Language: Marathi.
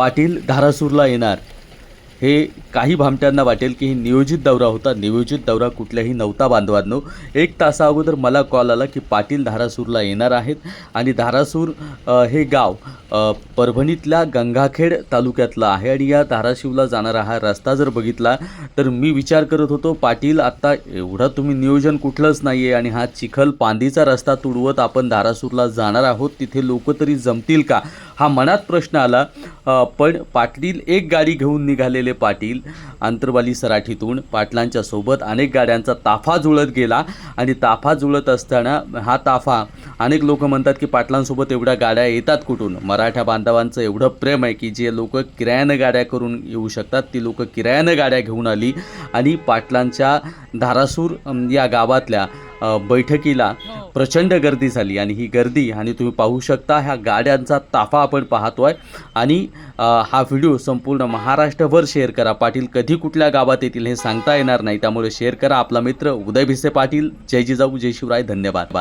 पाटील धारासूरला येणार. हे काही भामट्यांना वाटेल की हे नियोजित दौरा होता. नियोजित दौरा कुठल्याही नव्हता बांधवांनो. एक तासा अगोदर मला कॉल आला की पाटील धारासूरला येणार आहेत. आणि धारासूर हे गाव परभणीतल्या गंगाखेड तालुक्यातलं आहे. आणि या धाराशिवला जाणारा हा रस्ता जर बघितला तर मी विचार करत होतो पाटील आत्ता एवढं तुम्ही नियोजन कुठलंच नाही आहे आणि हा चिखल पांदीचा रस्ता तुडवत आपण धारासूरला जाणार आहोत. तिथे लोक तरी जमतील का? हा मनात प्रश्न आला पण पाटील एक गाडी घेऊन निघालेले पाटील आंतरवाली सराठीतून पाटलांच्या सोबत अनेक गाड्यांचा ताफा जुळत गेला आणि ताफा जुळत असताना हा ताफा अनेक लोक म्हणतात की पाटलांसोबत एवढ्या गाड्या येतात कुठून? मराठा बांधवांचं एवढं प्रेम आहे की जे लोक किरायानं गाड्या करून येऊ शकतात ती लोक किरायानं गाड्या घेऊन आली आणि पाटलांच्या धारासूर या गावातल्या बैठकीला प्रचंड गर्दी झाली आणि ही गर्दी आणि तुम्ही पाहू शकता ह्या गाड्यांचा ताफा आपण पाहतोय. आणि अ, हा व्हिडिओ संपूर्ण महाराष्ट्रभर शेअर करा. पाटील कधी कुठल्या गावात येतील हे सांगता येणार नाही. त्यामुळे शेअर करा. आपला मित्र उदय भिसे पाटील. जय जिजाऊ जय शिवराय. धन्यवाद.